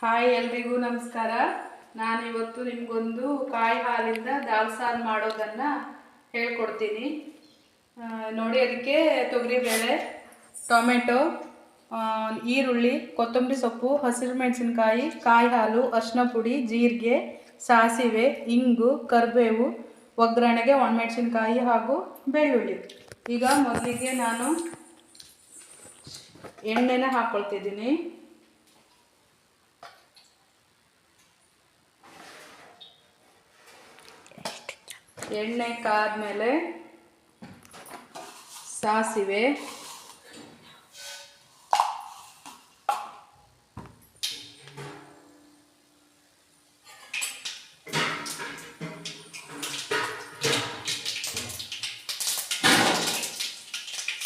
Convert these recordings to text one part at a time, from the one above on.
Hi ಎಲ್ರಿಗೂ ನಮಸ್ಕಾರ. ನಾನು ಇವತ್ತು ನಿಮಗೊಂದು ಕಾಯಿ ಹಾಲಿಂದ ದಾಲ್ ಸಾರು ಮಾಡೋದನ್ನು ಹೇಳ್ಕೊಡ್ತೀನಿ. ನೋಡಿ ಅದಕ್ಕೆ ತೊಗರಿಬೇಳೆ ಟೊಮೆಟೊ ಈರುಳ್ಳಿ, ಕೊತ್ತಂಬರಿ ಸೊಪ್ಪು, ಹಸಿರು ಮೆಣಸಿನ್ಕಾಯಿ, ಕಾಯಿ ಹಾಲು ಅರಿಶಿನ ಪುಡಿ, ಜೀರಿಗೆ, ಸಾಸಿವೆ, ಇಂಗು, ಕರಿಬೇವು, ಒಗ್ಗರಣೆಗೆ ಒಣಮೆಣಸಿನ್ಕಾಯಿ ಹಾಗೂ ಬೆಳ್ಳುಳ್ಳಿ. ಈಗ ಮೊದಲಿಗೆ ನಾನು ಎಣ್ಣೆನ ಹಾಕ್ಕೊಳ್ತಿದ್ದೀನಿ ಎಣ್ಣೆ ಕಾದ್ಮೇಲೆ ಸಾಸಿವೆ.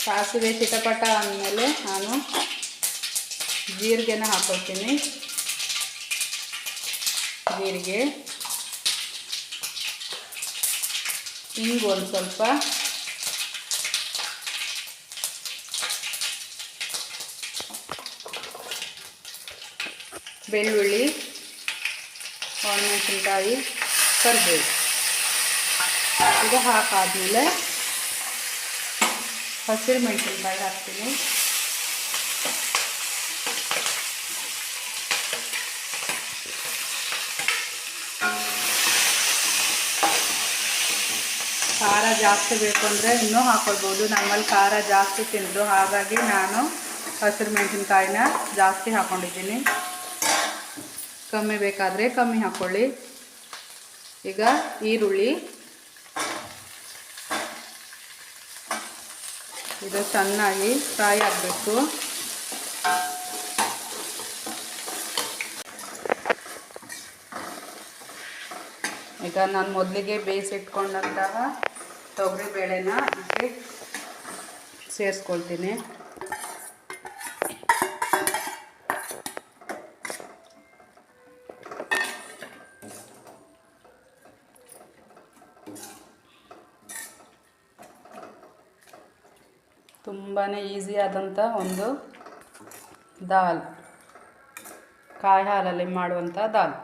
ಸಾಸಿವೆ ಚಿಟಪಟ ಅಂದಮೇಲೆ ನಾನು ಜೀರಿಗೆನ ಹಾಕೋತೀನಿ ಜೀರಿಗೆ. ಹಿಂಗು ಒಂದು ಸ್ವಲ್ಪ. ಬೆಳ್ಳುಳ್ಳಿ ಒಣಮೆಣಸಿನ್ಕಾಯಿ ಕರಿಬೇವು. ಇದು ಹಾಕಾದ್ಮೇಲೆ ಹಸಿರು ಮೆಣಸಿನ್ಕಾಯಿ ಹಾಕ್ತೀನಿ. ಖಾರ ಜಾಸ್ತಿ ಬೇಕು ಅಂದರೆ ಇನ್ನೂ ಹಾಕೊಳ್ಬೋದು. ನಮ್ಮಲ್ಲಿ ಖಾರ ಜಾಸ್ತಿ ತಿಂದರು. ಹಾಗಾಗಿ ನಾನು ಹಸಿರು ಮೆಣಸಿನ್ಕಾಯಿನ ಜಾಸ್ತಿ ಹಾಕ್ಕೊಂಡಿದ್ದೀನಿ ಕಮ್ಮಿ ಬೇಕಾದರೆ ಕಮ್ಮಿ ಹಾಕ್ಕೊಳ್ಳಿ ಈಗ ಈರುಳ್ಳಿ. ಇದು ಚೆನ್ನಾಗಿ ಫ್ರೈ ಆಗಬೇಕು. ಈಗ ನಾನು ಮೊದಲಿಗೆ ಬೇಯಿಸಿಟ್ಕೊಂಡಂತಹ ತೊಗರಿ ಬೇಳೆನ ಹಾಕಿ ಸೇರಿಸ್ಕೊಳ್ತೀನಿ. ತುಂಬಾ ಈಸಿ ಆದಂಥ ಒಂದು ದಾಲ್. ಕಾಯಿ ಹಾಲಲ್ಲಿ ಮಾಡುವಂಥ ದಾಲ್.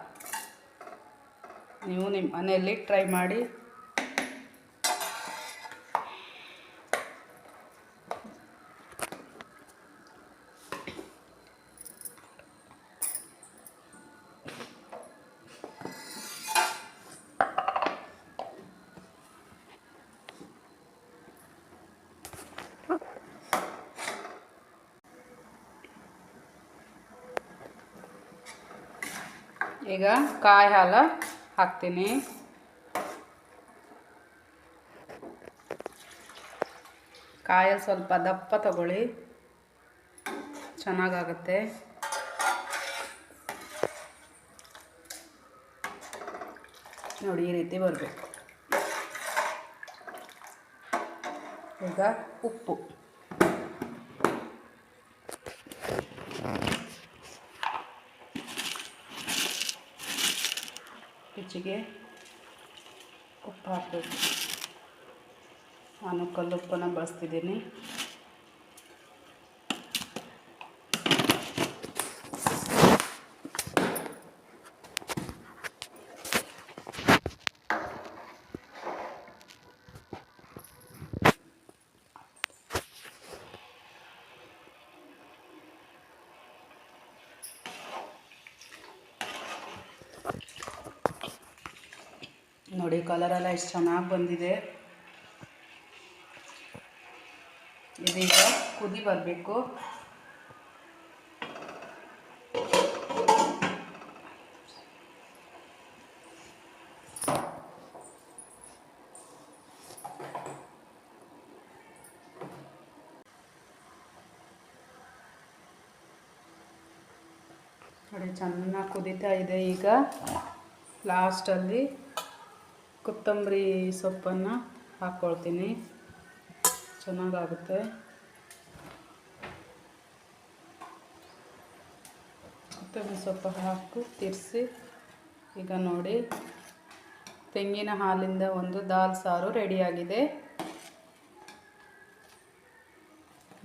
ನೀವು ನಿಮ್ಮ ಮನೆಯಲ್ಲಿ ಟ್ರೈ ಮಾಡಿ. ಈಗ ಕಾಯಿ ಹಾಲು ಹಾಕ್ತೀನಿ. ಕಾಯಿ ಸ್ವಲ್ಪ ದಪ್ಪ ತಗೊಳ್ಳಿ. ಚೆನ್ನಾಗಾಗುತ್ತೆ. ನೋಡಿ, ಈ ರೀತಿ ಬರಬೇಕು. ಈಗ ಉಪ್ಪು. ರುಚಿಗೆ ಉಪ್ಪು ಹಾಕಬೇಕು ನಾನು ಕಲ್ಲುಪ್ಪನ್ನು ಬಳಸ್ತಿದ್ದೀನಿ. ನೋಡಿ ಕಲರೆಲ್ಲ ಎಷ್ಟು ಚೆನ್ನಾಗಿ ಬಂದಿದೆ. ಇದೀಗ ಕುದಿ ಬರಬೇಕು. ನೋಡಿ ಚೆನ್ನಾಗಿ ಕುದೀತಾ ಇದೆ ಈಗ. ಲಾಸ್ಟಲ್ಲಿ ಕೊತ್ತಂಬರಿ ಸೊಪ್ಪನ್ನು ಹಾಕ್ಕೊಳ್ತೀನಿ ಚೆನ್ನಾಗಾಗುತ್ತೆ. ಕೊತ್ತಂಬರಿ ಸೊಪ್ಪು ಹಾಕು ತಿರ್ಸಿ, ಈಗ ನೋಡಿ, ತೆಂಗಿನ ಹಾಲಿಂದ ಒಂದು ದಾಲ್ ಸಾರು ರೆಡಿಯಾಗಿದೆ.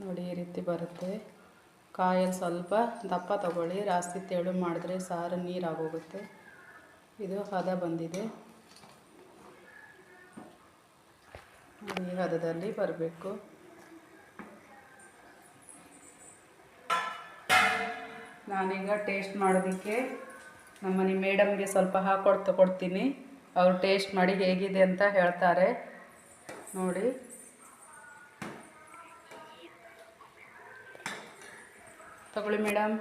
ನೋಡಿ, ಈ ರೀತಿ ಬರುತ್ತೆ. ಕಾಯಲ್ಲಿ ಸ್ವಲ್ಪ ದಪ್ಪ ತಗೊಳ್ಳಿ. ರಾಸ್ತಿ ತೆಳು ಮಾಡಿದ್ರೆ ಸಾರು ನೀರಾಗೋಗುತ್ತೆ. ಇದು ಹದ ಬಂದಿದೆ. ಈ ಹದದಲ್ಲಿ ಬರಬೇಕು. ನಾನೀಗ ಟೇಸ್ಟ್ ಮಾಡೋದಕ್ಕೆ ನಮ್ಮನೆ ಮೇಡಮ್ಗೆ ಸ್ವಲ್ಪ ಹಾಕೊಡ್ತ ಕೊಡ್ತೀನಿ. ಅವ್ರು ಟೇಸ್ಟ್ ಮಾಡಿ ಹೇಗಿದೆ ಅಂತ ಹೇಳ್ತಾರೆ. ನೋಡಿ. ತಗೊಳ್ಳಿ ಮೇಡಮ್.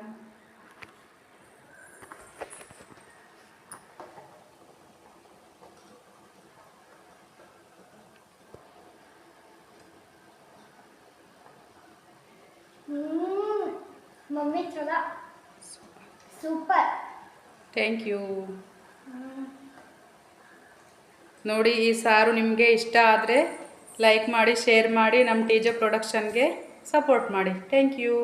ಮಮ್ಮಿ ಚಲೋ ಸೂಪರ್ ಥ್ಯಾಂಕ್ ಯು ನೋಡಿ, ಈ ಸಾರು ನಿಮಗೆ ಇಷ್ಟ ಆದರೆ ಲೈಕ್ ಮಾಡಿ ಶೇರ್ ಮಾಡಿ ನಮ್ಮ ಟಿ ಜೆ ಪ್ರೊಡಕ್ಷನ್ಗೆ ಸಪೋರ್ಟ್ ಮಾಡಿ. Thank you